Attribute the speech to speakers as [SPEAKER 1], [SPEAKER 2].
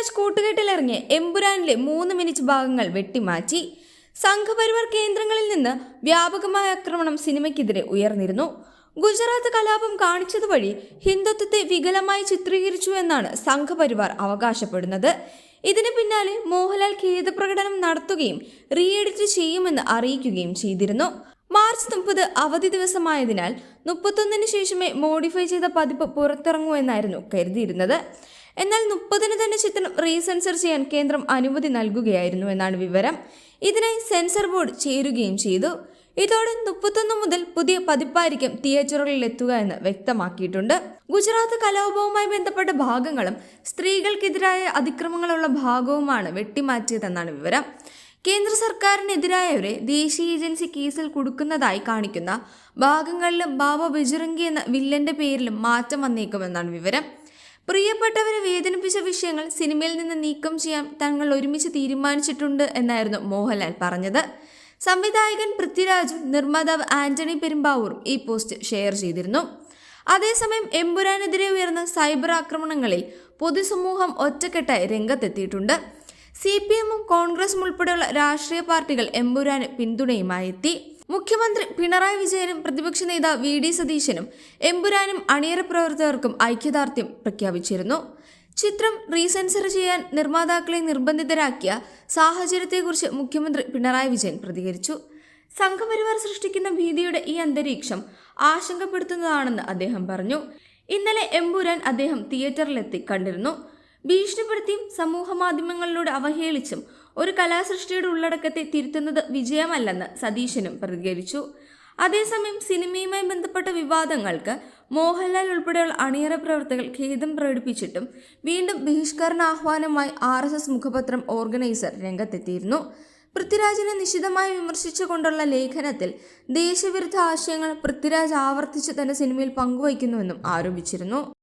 [SPEAKER 1] പൃഥ്വിരാജ് കൂട്ടുകെട്ടിലിറങ്ങിയ എമ്പുരാനിലെ മൂന്ന് മിനിറ്റ് ഭാഗങ്ങൾ വെട്ടിമാറ്റി സംഘപരിവാർ കേന്ദ്രങ്ങളിൽ നിന്ന് വ്യാപകമായ ആക്രമണം സിനിമയ്ക്കെതിരെ ഉയർന്നിരുന്നു. ഗുജറാത്ത് കലാപം കാണിച്ചതുവഴി ഹിന്ദുത്വത്തെ വികലമായി ചിത്രീകരിച്ചു എന്നാണ് സംഘപരിവാർ അവകാശപ്പെടുന്നത്. ഇതിന് പിന്നാലെ മോഹൻലാൽ ഖേദപ്രകടനം നടത്തുകയും റീ എഡിറ്റ് ചെയ്യുമെന്ന് അറിയിക്കുകയും ചെയ്തിരുന്നു. മാർച്ച് മുപ്പത് അവധി ദിവസമായതിനാൽ മുപ്പത്തൊന്നിന് ശേഷമേ മോഡിഫൈ ചെയ്ത പതിപ്പ് പുറത്തിറങ്ങൂ എന്നായിരുന്നു കരുതിയിരുന്നത്. എന്നാൽ മുപ്പതിന് തന്നെ ചിത്രം റീസെൻസർ ചെയ്യാൻ കേന്ദ്രം അനുമതി നൽകുകയായിരുന്നു എന്നാണ് വിവരം. ഇതിനായി സെൻസർ ബോർഡ് ചേരുകയും ചെയ്തു. ഇതോടെ മുപ്പത്തൊന്ന് മുതൽ പുതിയ പതിപ്പായിരിക്കും തിയേറ്ററുകളിൽ എത്തുക എന്ന് വ്യക്തമാക്കിയിട്ടുണ്ട്. ഗുജറാത്ത് കലാപവുമായി ബന്ധപ്പെട്ട ഭാഗങ്ങളും സ്ത്രീകൾക്കെതിരായ അതിക്രമങ്ങളുള്ള ഭാഗവുമാണ് വെട്ടിമാറ്റിയതെന്നാണ് വിവരം. കേന്ദ്ര സർക്കാരിനെതിരായവരെ ദേശീയ ഏജൻസി കേസിൽ കൊടുക്കുന്നതായി കാണിക്കുന്ന ഭാഗങ്ങളിലും ബാബ ബജുറങ്കി എന്ന വില്ലന്റെ പേരിലും മാറ്റം വന്നേക്കുമെന്നാണ് വിവരം. പ്രിയപ്പെട്ടവരെ വേദനിപ്പിച്ച വിഷയങ്ങൾ സിനിമയിൽ നിന്ന് നീക്കം ചെയ്യാൻ തങ്ങൾ ഒരുമിച്ച് തീരുമാനിച്ചിട്ടുണ്ട് എന്നായിരുന്നു മോഹൻലാൽ പറഞ്ഞത്. സംവിധായകൻ പൃഥ്വിരാജും നിർമ്മാതാവ് ആന്റണി പെരുമ്പാവൂറും ഈ പോസ്റ്റ് ഷെയർ ചെയ്തിരുന്നു. അതേസമയം എമ്പുരാനെതിരെ ഉയർന്ന സൈബർ ആക്രമണങ്ങളിൽ പൊതുസമൂഹം ഒറ്റക്കെട്ടായി രംഗത്തെത്തിയിട്ടുണ്ട്. സി പി എമ്മും കോൺഗ്രസും ഉൾപ്പെടെയുള്ള രാഷ്ട്രീയ പാർട്ടികൾ എമ്പുരാന് പിന്തുണയുമായി എത്തി മുഖ്യമന്ത്രി പിണറായി വിജയനും പ്രതിപക്ഷ നേതാവ് വി ഡി സതീശനും എമ്പുരാനും അണിയറ പ്രവർത്തകർക്കും ഐക്യദാർഢ്യം പ്രഖ്യാപിച്ചിരുന്നു. ചിത്രം റീസെൻസർ ചെയ്യാൻ നിർമ്മാതാക്കളെ നിർബന്ധിതരാക്കിയ സാഹചര്യത്തെക്കുറിച്ച് മുഖ്യമന്ത്രി പിണറായി വിജയൻ പ്രതികരിച്ചു. സംഘപരിവാർ സൃഷ്ടിക്കുന്ന ഭീതിയുടെ ഈ അന്തരീക്ഷം ആശങ്കപ്പെടുത്തുന്നതാണെന്ന് അദ്ദേഹം പറഞ്ഞു. ഇന്നലെ എമ്പുരാൻ അദ്ദേഹം തിയേറ്ററിലെത്തി കണ്ടിരുന്നു. ഭീഷണിപ്പെടുത്തിയും സമൂഹ മാധ്യമങ്ങളിലൂടെ അവഹേളിച്ചും ഒരു കലാസൃഷ്ടിയുടെ ഉള്ളടക്കത്തെ തിരുത്തുന്നത് വിജയമല്ലെന്ന് സതീശനും പ്രതികരിച്ചു. അതേസമയം സിനിമയുമായി ബന്ധപ്പെട്ട വിവാദങ്ങൾക്ക് മോഹൻലാൽ ഉൾപ്പെടെയുള്ള അണിയറ പ്രവർത്തകർ ഖേദം പ്രകടിപ്പിച്ചിട്ടും വീണ്ടും ബഹിഷ്കരണ ആഹ്വാനമായി ആർ എസ് എസ് മുഖപത്രം ഓർഗനൈസർ രംഗത്തെത്തിയിരുന്നു. പൃഥ്വിരാജിനെ നിശിതമായി വിമർശിച്ചുകൊണ്ടുള്ള ലേഖനത്തിൽ ദേശവിരുദ്ധ ആശയങ്ങൾ പൃഥ്വിരാജ് ആവർത്തിച്ച് തന്റെ സിനിമയിൽ പങ്കുവയ്ക്കുന്നുവെന്നും ആരോപിച്ചിരുന്നു.